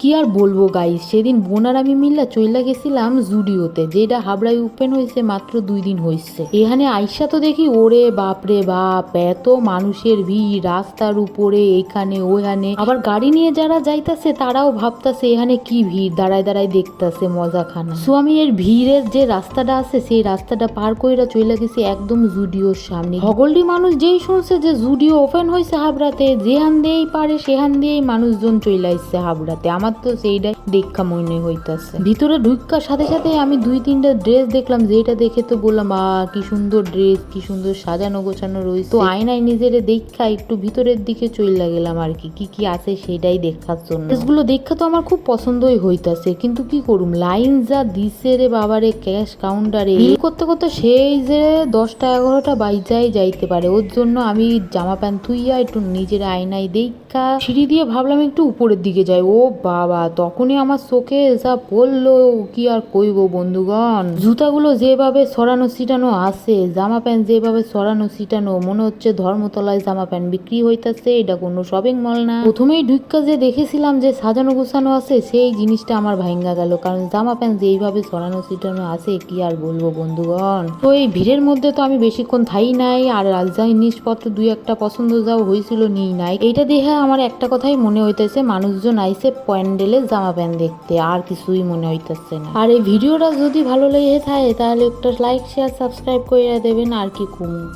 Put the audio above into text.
কি আর বলব গাইস সেদিন বোনার আমি মিল্লা চইলা গেছিলাম জুডিওতে যেটা হাবড়ায় ওপেন হয়েছে মাত্র দুই দিন হয়েছে এখানে আইসা তো দেখি, ওরে বাপরে বাপ, এত মানুষের ভিড়, রাস্তার উপরে এখানে ওখানে আবার গাড়ি নিয়ে যারা যাইতাছে, তারাও ভাবতাছে, এখানে কি ভিড়? দাঁড়ায় দাঁড়ায় দেখতাছে, মজা খানা। সো আমি এর ভিড়ের যে রাস্তাটা আছে, সেই রাস্তাটা পার কইরা চইলা গেছি একদম জুডিওর সামনে। হগলডি মানুষ যেই শুনছে যে জুডিও ওপেন হয়েছে হাবড়াতে, যেহান দিয়েই পারে, সেহান দিয়েই মানুষজন চইলা আসছে হাবড়াতে। আমার তো সেইটাই দেখা মনে হইতাছে। ভিতরে ঢুকার সাথে সাথে আমি দুই তিনটা ড্রেস দেখলাম যেটা দেখে তো বললাম, আ, কি সুন্দর ড্রেস, কি সুন্দর সাজানো গোছানো রয়েছে। তো আয়নায় নিজেরে দেখা একটু ভিতরের দিকে চইলা গেলাম আর কি কি কি আছে সেটাই দেখার জন্য। ড্রেসগুলো দেখা তো আমার খুব পছন্দই হইতাছে, কিন্তু কি করুম? লাইন যা দিছে রে বাবারে, ক্যাশ কাউন্টারে। বিল করতে করতে সেই যে দশটা এগারোটা বাইজাই যাইতে পারে। ওর জন্য আমি জামা প্যান্ট থুইয়া একটু নিজের আয়নায় দেখা সিঁড়ি দিয়ে ভাবলাম একটু উপরের দিকে যাই। ও বাবা, তখনই আমার চোখে যা পড়ল, কি আর কইব বন্ধুগণ? জুতাগুলো যেভাবে সরানো ছিটানো আছে, জামা প্যান্ট যেভাবে সরানো ছিটানো, মনে হচ্ছে ধর্মতলায় জামা প্যান্ট বিক্রি হইতাছে, এটা কোনো শপিং মল না। প্রথমেই ঢুক্কা যে দেখেছিলাম যে সাজানো গোছানো আছে, সেই জিনিসটা আমার ভাঙ্গা গেল, কারণ জামা প্যান্ট যেইভাবে সরানো ছিটানো আছে, কি আর বলব বন্ধুগণ? তো এই ভিড়ের মধ্যে তো আমি বেশিক্ষণ থাই নাই, আর রাজধানী জিনিসপত্র দুই একটা পছন্দ যাও হয়েছিল নিই নাই। এইটা দেখে আমার একটা কথাই মনে হইতেছে, মানুষজন আইসে প্যান্ডেলে জামা প্যান্ট দেখতে, আর কিছুই মনে হইতেছে না। আর এই ভিডিওটা যদি ভালো লেগে থাকে, তাহলে একটা লাইক শেয়ার সাবস্ক্রাইব করে দেবেন, আর কি কমু?